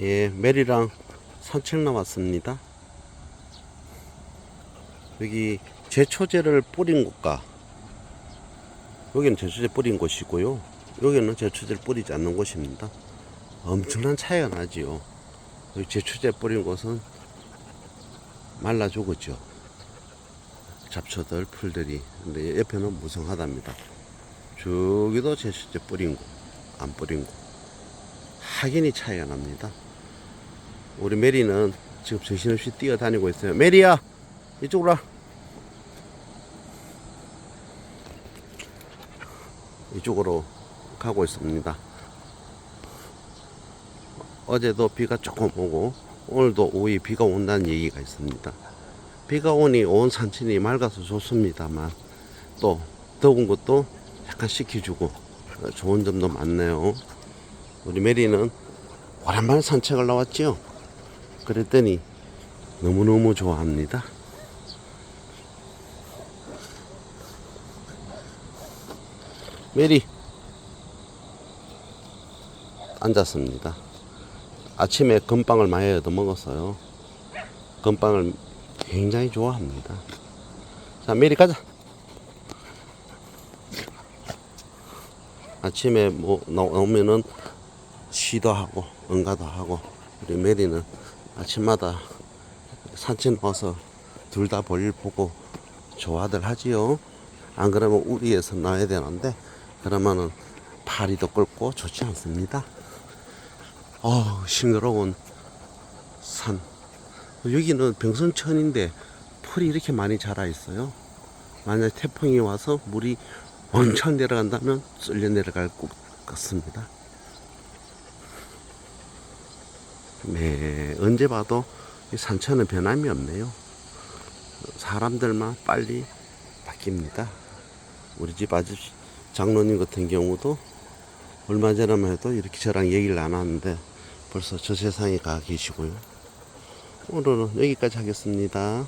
예, 메리랑 산책 나왔습니다. 여기 제초제를 뿌린 곳과 여기는 제초제 뿌린 곳이고요. 여기는 제초제를 뿌리지 않는 곳입니다. 엄청난 차이가 나지요. 여기 제초제 뿌린 곳은 말라 죽었죠. 잡초들, 풀들이. 근데 옆에는 무성하답니다. 저기도 제초제 뿌린 곳, 안 뿌린 곳. 확연히 차이가 납니다. 우리 메리는 지금 정신없이 뛰어다니고 있어요. 메리야, 이쪽으로 와. 이쪽으로 가고 있습니다. 어제도 비가 조금 오고 오늘도 오후에 비가 온다는 얘기가 있습니다. 비가 오니 온 산천이 맑아서 좋습니다만 또 더운 것도 약간 식혀주고 어, 좋은 점도 많네요. 우리 메리는 오랜만에 산책을 나왔죠. 그랬더니 너무너무 좋아합니다. 메리 앉았습니다. 아침에 건빵을 많이 얻어 먹었어요. 건빵을 굉장히 좋아합니다. 자, 메리 가자. 아침에 뭐 나오면은 쉬도 하고 응가도 하고 우리 메리는 아침마다 산책 와서 둘 다 볼일 보고 좋아들 하지요. 안 그러면 우리에서 나야 되는데 그러면은 파리도 끓고 좋지 않습니다. 어우 싱그러운 산. 여기는 병선천인데 풀이 이렇게 많이 자라 있어요. 만약 태풍이 와서 물이 엄청 내려간다면 쓸려 내려갈 것 같습니다. 네, 언제 봐도 이 산천은 변함이 없네요. 사람들만 빨리 바뀝니다. 우리 집 아집 장로님 같은 경우도 얼마 전에만 해도 이렇게 저랑 얘기를 안 하는데 벌써 저 세상에 가 계시고요. 오늘은 여기까지 하겠습니다.